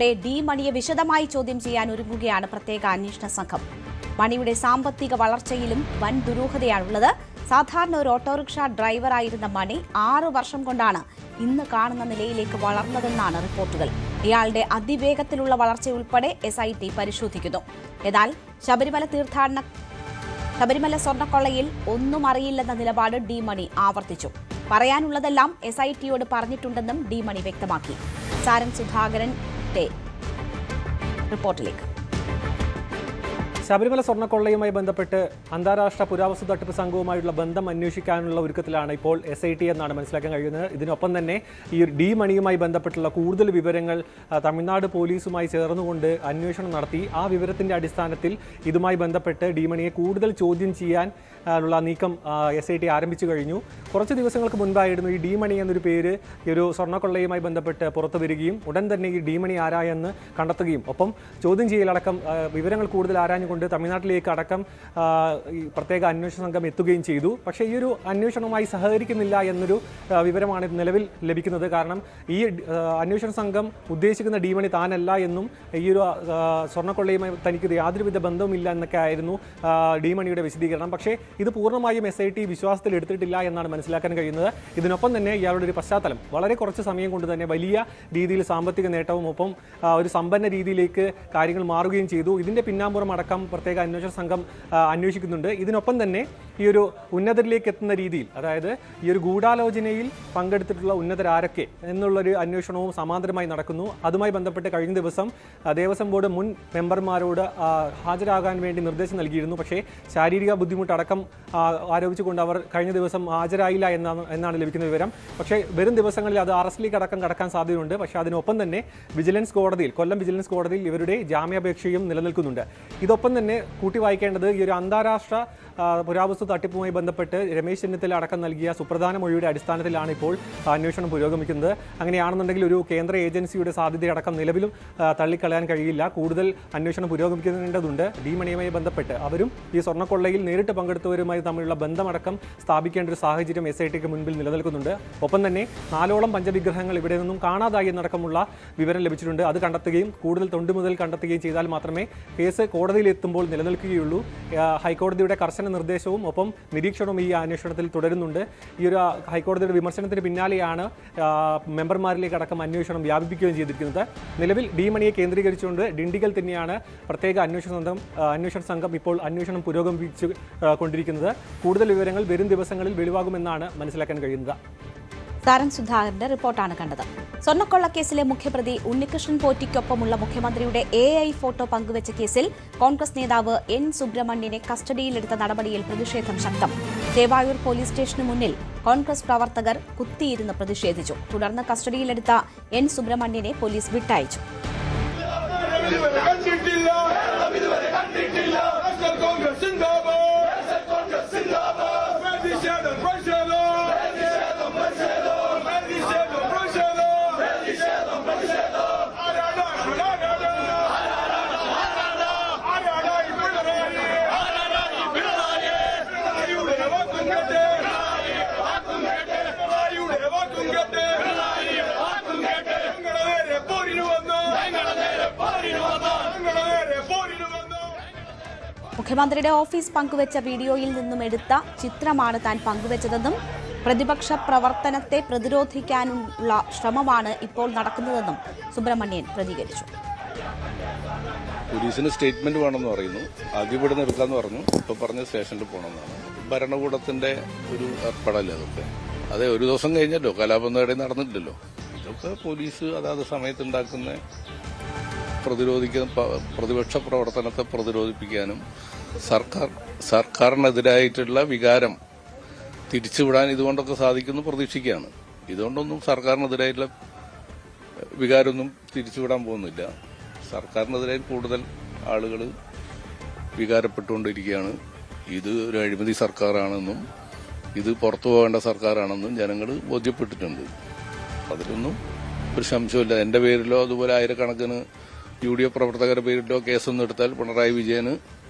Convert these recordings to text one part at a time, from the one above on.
ടെ ഡി മണിയെ വിശദമായി ചോദ്യം ചെയ്യാൻ ഒരുങ്ങുകയാണ് പ്രത്യേക അന്വേഷണ സംഘം. മണിയുടെ സാമ്പത്തിക വളർച്ചയിലും വൻ ദുരൂഹതയാണുള്ളത്. സാധാരണ ഒരു ഓട്ടോറിക്ഷ ഡ്രൈവറായിരുന്ന മണി ആറു വർഷം കൊണ്ടാണ് ഇന്ന് കാണുന്ന നിലയിലേക്ക് വളർന്നതെന്നാണ് റിപ്പോർട്ടുകൾ. ഇയാളുടെ അതിവേഗത്തിലുള്ള വളർച്ചയുൾപ്പെടെ എസ് ഐ ടി പരിശോധിക്കുന്നു. എന്നാൽ ശബരിമല തീർത്ഥാടന ശബരിമല സ്വർണക്കൊള്ളയിൽ ഒന്നും അറിയില്ലെന്ന നിലപാട് ഡി മണി ആവർത്തിച്ചു. പറയാനുള്ളതെല്ലാം എസ് ഐ ടിയോട് പറഞ്ഞിട്ടുണ്ടെന്നും ഡി മണി വ്യക്തമാക്കി. സാരൻ സുധാകരന്റെ റിപ്പോർട്ടിലേക്ക്. ശബരിമല സ്വർണക്കൊള്ളയുമായി ബന്ധപ്പെട്ട് അന്താരാഷ്ട്ര പുരാവസ്തു തട്ടിപ്പ് സംഘവുമായുള്ള ബന്ധം അന്വേഷിക്കാനുള്ള ഒരുക്കത്തിലാണ് ഇപ്പോൾ എസ് ഐ ടി എന്നാണ് മനസ്സിലാക്കാൻ കഴിയുന്നത്. ഇതിനൊപ്പം തന്നെ ഈ ഡി മണിയുമായി ബന്ധപ്പെട്ടുള്ള കൂടുതൽ വിവരങ്ങൾ തമിഴ്നാട് പോലീസുമായി ചേർന്നുകൊണ്ട് അന്വേഷണം നടത്തി. ആ വിവരത്തിന്റെ അടിസ്ഥാനത്തിൽ ഇതുമായി ബന്ധപ്പെട്ട് ഡി മണിയെ കൂടുതൽ ചോദ്യം ചെയ്യാൻ ഉള്ള നീക്കം എസ് ഐ ടി ആരംഭിച്ചു കഴിഞ്ഞു. കുറച്ച് ദിവസങ്ങൾക്ക് മുൻപായിരുന്നു ഈ ഡി മണി എന്നൊരു പേര് ഈ ഒരു സ്വർണക്കൊള്ളയുമായി ബന്ധപ്പെട്ട് പുറത്തു വരികയും ഉടൻ തന്നെ ഈ ഡി മണി ആരായെന്ന് കണ്ടെത്തുകയും. ഒപ്പം ചോദ്യം ചെയ്യലടക്കം വിവരങ്ങൾ കൂടുതൽ ആരാഞ്ഞുകൊണ്ട് തമിഴ്നാട്ടിലേക്ക് അടക്കം ഈ പ്രത്യേക അന്വേഷണ സംഘം എത്തുകയും ചെയ്തു. പക്ഷേ ഈ ഒരു അന്വേഷണവുമായി സഹകരിക്കുന്നില്ല എന്നൊരു വിവരമാണ് നിലവിൽ ലഭിക്കുന്നത്. കാരണം ഈ അന്വേഷണ സംഘം ഉദ്ദേശിക്കുന്ന ഡിമണി താനല്ല എന്നും ഈ ഒരു സ്വർണക്കൊള്ളയുമായി തനിക്ക് യാതൊരുവിധ ബന്ധവുമില്ല എന്നൊക്കെ ആയിരുന്നു ഡിമണിയുടെ വിശദീകരണം. പക്ഷേ ഇത് പൂർണമായും എസ് ഐ ടി വിശ്വാസത്തിൽ എടുത്തിട്ടില്ല എന്നാണ് മനസ്സിലാക്കാൻ കഴിയുന്നത്. ഇതിനൊപ്പം തന്നെ ഇയാളുടെ ഒരു പശ്ചാത്തലം. വളരെ കുറച്ച് സമയം കൊണ്ട് തന്നെ വലിയ രീതിയിൽ സാമ്പത്തിക നേട്ടവും ഒപ്പം ഒരു സമ്പന്ന രീതിയിലേക്ക് കാര്യങ്ങൾ മാറുകയും ചെയ്തു. ഇതിന്റെ പിന്നാമ്പുറം അടക്കം പ്രത്യേക അന്വേഷണ സംഘം അന്വേഷിക്കുന്നുണ്ട്. ഇതിനൊപ്പം തന്നെ ഈ ഒരു ഉന്നതരിലേക്ക് എത്തുന്ന രീതിയിൽ അതായത് ഈ ഒരു ഗൂഢാലോചനയിൽ പങ്കെടുത്തിട്ടുള്ള ഉന്നതരാരൊക്കെ എന്നുള്ളൊരു അന്വേഷണവും സമാന്തരമായി നടക്കുന്നു. അതുമായി ബന്ധപ്പെട്ട് കഴിഞ്ഞ ദിവസം ദേവസ്വം ബോർഡ് മുൻ മെമ്പർമാരോട് ഹാജരാകാൻ വേണ്ടി നിർദ്ദേശം നൽകിയിരുന്നു. പക്ഷേ ശാരീരിക ബുദ്ധിമുട്ടടക്കം ആരോപിച്ചുകൊണ്ട് അവർ കഴിഞ്ഞ ദിവസം ഹാജരായില്ല എന്നാണ് എന്നാണ് ലഭിക്കുന്ന വിവരം. പക്ഷേ വരും ദിവസങ്ങളിൽ അത് അറസ്റ്റിലേക്ക് അടക്കം കടക്കാൻ സാധ്യതയുണ്ട്. പക്ഷേ അതിനൊപ്പം തന്നെ വിജിലൻസ് കോടതിയിൽ കൊല്ലം വിജിലൻസ് കോടതിയിൽ ഇവരുടെ ജാമ്യാപേക്ഷയും നിലനിൽക്കുന്നുണ്ട്. ഇതൊപ്പം തന്നെ കൂട്ടി വായിക്കേണ്ടത് ഈ ഒരു അന്താരാഷ്ട്ര പുരാവസ്തു തട്ടിപ്പുമായി ബന്ധപ്പെട്ട് രമേശ് ചെന്നിത്തല അടക്കം നൽകിയ സുപ്രധാന മൊഴിയുടെ അടിസ്ഥാനത്തിലാണ് ഇപ്പോൾ അന്വേഷണം പുരോഗമിക്കുന്നത്. അങ്ങനെയാണെന്നുണ്ടെങ്കിൽ ഒരു കേന്ദ്ര ഏജൻസിയുടെ സാധ്യതയടക്കം നിലവിലും തള്ളിക്കളയാൻ കഴിയില്ല. കൂടുതൽ അന്വേഷണം പുരോഗമിക്കേണ്ടതുണ്ട്. മണിയുമായി ബന്ധപ്പെട്ട് അവരും ഈ സ്വർണക്കൊള്ളയിൽ നേരിട്ട് പങ്കെടുത്തവരുമായി തമ്മിലുള്ള ബന്ധമടക്കം സ്ഥാപിക്കേണ്ട ഒരു സാഹചര്യം എസ് ഐ ടിക്ക് മുൻപിൽ നിലനിൽക്കുന്നുണ്ട്. ഒപ്പം തന്നെ നാലോളം പഞ്ചവിഗ്രഹങ്ങൾ ഇവിടെ നിന്നും കാണാതായി എന്നടക്കമുള്ള വിവരം ലഭിച്ചിട്ടുണ്ട്. അത് കണ്ടെത്തുകയും കൂടുതൽ തൊണ്ടുമുതൽ കണ്ടെത്തുകയും ചെയ്താൽ മാത്രമേ കേസ് കോടതിയിൽ എത്തുമ്പോൾ നിലനിൽക്കുകയുള്ളൂ. ഹൈക്കോടതിയുടെ കർശന നിർദ്ദേശവും ഒപ്പം നിരീക്ഷണവും ഈ അന്വേഷണത്തിൽ തുടരുന്നുണ്ട്. ഈ ഒരു ഹൈക്കോടതിയുടെ വിമർശനത്തിന് പിന്നാലെയാണ് മെമ്പർമാരിലേക്ക് അടക്കം അന്വേഷണം വ്യാപിപ്പിക്കുകയും ചെയ്തിരിക്കുന്നത്. നിലവിൽ ഡി മണിയെ കേന്ദ്രീകരിച്ചുകൊണ്ട് ഡിണ്ടിഗൽ തന്നെയാണ് പ്രത്യേക അന്വേഷണ സംഘം അന്വേഷണ സംഘം ഇപ്പോൾ അന്വേഷണം പുരോഗമിച്ചു കൊണ്ടിരിക്കുന്നത്. കൂടുതൽ വിവരങ്ങൾ വരും ദിവസങ്ങളിൽ വെളിവാകുമെന്നാണ് മനസ്സിലാക്കാൻ കഴിയുന്നത്. സാരൻ സുധാകരന്റെ റിപ്പോർട്ടാണ് കണ്ടത്. സ്വർണക്കൊള്ളക്കേസിലെ മുഖ്യപ്രതി ഉണ്ണികൃഷ്ണൻ പോറ്റിക്കൊപ്പമുള്ള മുഖ്യമന്ത്രിയുടെ എ ഐ ഫോട്ടോ പങ്കുവച്ച കേസിൽ കോൺഗ്രസ് നേതാവ് എൻ സുബ്രഹ്മണ്യനെ കസ്റ്റഡിയിലെടുത്ത നടപടിയിൽ പ്രതിഷേധം ശക്തം. ദേവായൂർ പോലീസ് സ്റ്റേഷന് മുന്നിൽ കോൺഗ്രസ് പ്രവർത്തകർ കുത്തിയിരുന്ന് പ്രതിഷേധിച്ചു. തുടർന്ന് കസ്റ്റഡിയിലെടുത്ത എൻ സുബ്രഹ്മണ്യനെ പോലീസ് വിട്ടയച്ചു. മുഖ്യമന്ത്രിയുടെ ഓഫീസ് പങ്കുവച്ച വീഡിയോയിൽ നിന്നും എടുത്ത ചിത്രമാണ് താൻ പങ്കുവച്ചതെന്നും പ്രതിപക്ഷ പ്രവർത്തനത്തെ പ്രതിരോധിക്കാനുള്ള ശ്രമമാണ് ഇപ്പോൾ നടക്കുന്നതെന്നും സുബ്രഹ്മണ്യൻ പ്രതികരിച്ചു. പോലീസിന് സ്റ്റേറ്റ്മെന്റ് വേണമെന്ന് പറയുന്നു. ആദ്യം ഇവിടെ നിർത്താന്ന് പറഞ്ഞു. ഇപ്പൊ പറഞ്ഞ സ്റ്റേഷനിൽ പോകണമെന്നാണ്. ഭരണകൂടത്തിന്റെ ഒരു ഏർപ്പെടല്ലേ അതൊക്കെ? അതെ ഒരു ദിവസം കഴിഞ്ഞല്ലോ. കലാപം നേടി നടന്നിട്ടില്ലല്ലോ. ഇതൊക്കെ പോലീസ് അതാത് സമയത്തുണ്ടാക്കുന്ന പ്രതിരോധിക്കുന്ന പ്രതിപക്ഷ പ്രവർത്തനത്തെ പ്രതിരോധിപ്പിക്കാനും സർക്കാർ സർക്കാരിനെതിരായിട്ടുള്ള വികാരം തിരിച്ചുവിടാൻ ഇതുകൊണ്ടൊക്കെ സാധിക്കുന്നു പ്രതീക്ഷിക്കുകയാണ്. ഇതുകൊണ്ടൊന്നും സർക്കാരിനെതിരായിട്ടുള്ള വികാരമൊന്നും തിരിച്ചുവിടാൻ പോകുന്നില്ല. സർക്കാരിനെതിരെ കൂടുതൽ ആളുകൾ വികാരപ്പെട്ടുകൊണ്ടിരിക്കുകയാണ്. ഇത് ഒരു അഴിമതി സർക്കാരാണെന്നും ഇത് പുറത്തു പോകേണ്ട സർക്കാരാണെന്നും ജനങ്ങൾ ബോധ്യപ്പെട്ടിട്ടുണ്ട്. അതിലൊന്നും ഒരു സംശയമില്ല എന്റെ പേരിലോ അതുപോലെ ആയിരക്കണക്കിന് യു ഡി എഫ് പ്രവർത്തകരുടെ പേരിലോ കേസൊന്നും എടുത്താൽ പിണറായി വിജയന്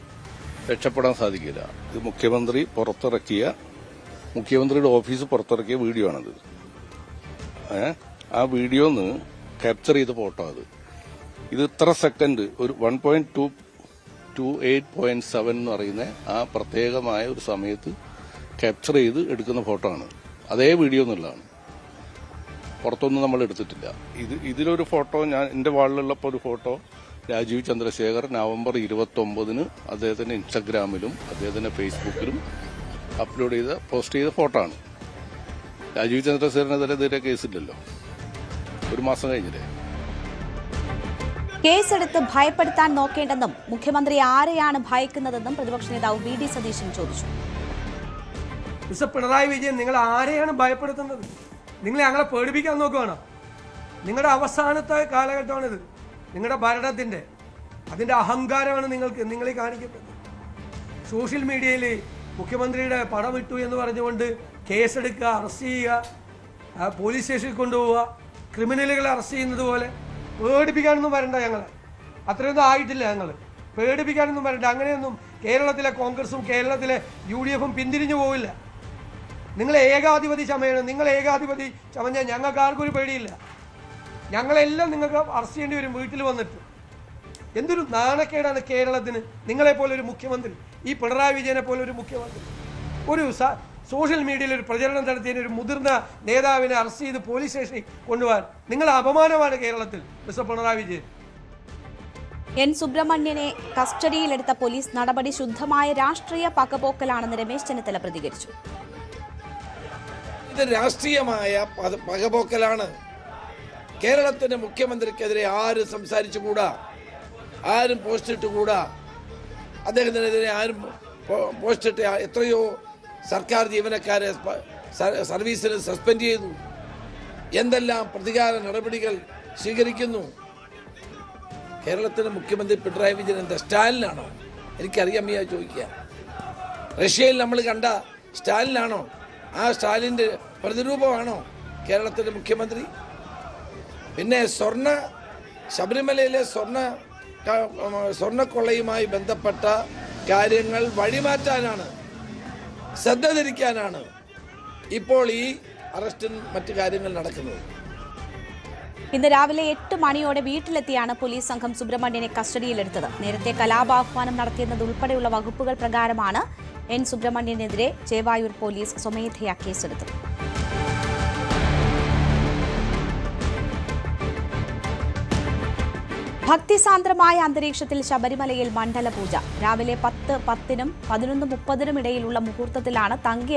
രക്ഷപ്പെടാൻ സാധിക്കില്ല. ഇത് മുഖ്യമന്ത്രി പുറത്തിറക്കിയ മുഖ്യമന്ത്രിയുടെ ഓഫീസ് പുറത്തിറക്കിയ വീഡിയോ ആണത്. ആ വീഡിയോ ഒന്ന് ക്യാപ്ചർ ചെയ്ത ഫോട്ടോ അത്. ഇത് ഇത്ര സെക്കൻഡ് ഒരു one point two two eight point seven എന്ന് പറയുന്ന ആ പ്രത്യേകമായ ഒരു സമയത്ത് ക്യാപ്ചർ ചെയ്ത് എടുക്കുന്ന ഫോട്ടോ ആണ്. അതേ വീഡിയോ എന്നുള്ളതാണ്. പുറത്തൊന്നും നമ്മൾ എടുത്തിട്ടില്ല. ഇത് ഇതിലൊരു ഫോട്ടോ ഞാൻ എന്റെ വാളിലുള്ളപ്പോൾ ഒരു ഫോട്ടോ രാജീവ് ചന്ദ്രശേഖർ നവംബർ ഇരുപത്തി ഒമ്പതിന് അദ്ദേഹത്തിന്റെ ഇൻസ്റ്റഗ്രാമിലും അദ്ദേഹത്തിന്റെ ഫേസ്ബുക്കിലും അപ്ലോഡ് ചെയ്ത പോസ്റ്റ് ചെയ്ത ഫോട്ടോ ആണ്. രാജീവ് ചന്ദ്രശേഖരനെതിരെ കേസില്ലല്ലോ. ഒരു മാസം കഴിഞ്ഞില്ലേ? കേസെടുത്ത് ഭയപ്പെടുത്താൻ നോക്കേണ്ടെന്നും മുഖ്യമന്ത്രി ആരെയാണ് ഭയക്കുന്നതെന്നും പ്രതിപക്ഷ നേതാവ് വി ഡി സതീശൻ ചോദിച്ചു. മിസ്റ്റർ പിണറായി വിജയൻ നിങ്ങൾ ആരെയാണ് ഭയപ്പെടുത്തുന്നത്? നിങ്ങൾ ഞങ്ങളെ പേടിപ്പിക്കാൻ നോക്കുകയാണോ നിങ്ങളുടെ അവസാനത്തെ കാലഘട്ടമാണിത്. നിങ്ങളുടെ ഭരണത്തിന്റെ അതിന്റെ അഹങ്കാരമാണ് നിങ്ങൾക്ക് നിങ്ങളെ കാണിക്കുന്നത്. സോഷ്യൽ മീഡിയയിൽ മുഖ്യമന്ത്രിയുടെ പടം ഇട്ടു എന്ന് പറഞ്ഞുകൊണ്ട് കേസെടുക്കുക അറസ്റ്റ് ചെയ്യുക പോലീസ് സ്റ്റേഷനിൽ കൊണ്ടുപോവുക ക്രിമിനലുകളെ അറസ്റ്റ് ചെയ്യുന്നത് പോലെ പേടിപ്പിക്കാനൊന്നും വരണ്ട ഞങ്ങൾ അത്രയൊന്നും ആയിട്ടില്ല ഞങ്ങൾ പേടിപ്പിക്കാനൊന്നും വരണ്ട. അങ്ങനെയൊന്നും കേരളത്തിലെ കോൺഗ്രസും കേരളത്തിലെ യു ഡി എഫും പിന്തിരിഞ്ഞു പോവില്ല. നിങ്ങൾ ഏകാധിപതി ചമയണം. നിങ്ങൾ ഏകാധിപതി ചമഞ്ഞാൽ ഞങ്ങൾക്ക് ആർക്കും ഒരു പേടിയില്ല. ഞങ്ങളെല്ലാം നിങ്ങൾക്ക് അറസ്റ്റ് ചെയ്യേണ്ടി വരും വീട്ടിൽ വന്നിട്ട്. എന്തൊരു നാണക്കേടാണ് കേരളത്തിന്. നിങ്ങളെ പോലെ ഒരു മുഖ്യമന്ത്രി ഈ പിണറായി വിജയനെ പോലെ ഒരു മുഖ്യമന്ത്രി. ഒരു സോഷ്യൽ മീഡിയയിൽ ഒരു പ്രചരണം നടത്തിയതിന് ഒരു മുതിർന്ന നേതാവിനെ അറസ്റ്റ് ചെയ്ത് പോലീസ് സ്റ്റേഷനിൽ കൊണ്ടുപോകാൻ നിങ്ങൾ അപമാനമാണ് കേരളത്തിൽ മിസ്റ്റർ പിണറായി വിജയൻ. എൻ സുബ്രഹ്മണ്യനെ കസ്റ്റഡിയിലെടുത്ത പോലീസ് നടപടി ശുദ്ധമായ രാഷ്ട്രീയ പകപോക്കലാണെന്ന് രമേശ് ചെന്നിത്തല പ്രതികരിച്ചു. ഇത് രാഷ്ട്രീയമായ പകപോക്കലാണ്. കേരളത്തിന്റെ മുഖ്യമന്ത്രിക്കെതിരെ ആരും സംസാരിച്ചുകൂടാ? ആരും പോസ്റ്റ് ഇട്ടുകൂടാ അദ്ദേഹത്തിനെതിരെ ആരും പോസ്റ്റിട്ട് എത്രയോ സർക്കാർ ജീവനക്കാരെ സർവീസിൽ സസ്പെൻഡ് ചെയ്തു. എന്തെല്ലാം പ്രതികാര നടപടികൾ സ്വീകരിക്കുന്നു? കേരളത്തിന്റെ മുഖ്യമന്ത്രി പിണറായി വിജയൻ എന്താ സ്റ്റാലിനാണോ? എനിക്കറിയാൻ വയ്യ ചോദിക്കുക. റഷ്യയിൽ നമ്മൾ കണ്ട സ്റ്റാലിനാണോ? ആ സ്റ്റാലിന്റെ പ്രതിരൂപമാണോ കേരളത്തിന്റെ മുഖ്യമന്ത്രി? പിന്നെ സ്വർണ ശബരിമലയിലെ സ്വർണ സ്വർണക്കൊള്ളയുമായി ബന്ധപ്പെട്ട കാര്യങ്ങൾ വഴിമാറ്റാനാണ് ശ്രദ്ധ തിരിക്കാനാണ് ഇപ്പോൾ ഈ അറസ്റ്റും മറ്റു കാര്യങ്ങൾ നടക്കുന്നത്. ഇന്ന് രാവിലെ എട്ട് മണിയോടെ വീട്ടിലെത്തിയാണ് പോലീസ് സംഘം സുബ്രഹ്മണ്യനെ കസ്റ്റഡിയിലെടുത്തത്. നേരത്തെ കലാപാഹ്വാനം നടത്തിയെന്നത് ഉൾപ്പെടെയുള്ള വകുപ്പുകൾ പ്രകാരമാണ്. എൻ സുബ്രഹ്മണ്യനെതിരെ ചേവായൂർ പോലീസ് സ്വമേധയാ കേസെടുത്തത്. ഭക്തിസാന്ദ്രമായ അന്തരീക്ഷത്തിൽ ശബരിമലയിൽ മണ്ഡലപൂജ. രാവിലെ പത്ത് പത്തിനും പതിനൊന്ന് മുപ്പതിനും ഇടയിലുള്ള മുഹൂർത്തത്തിലാണ് തങ്കി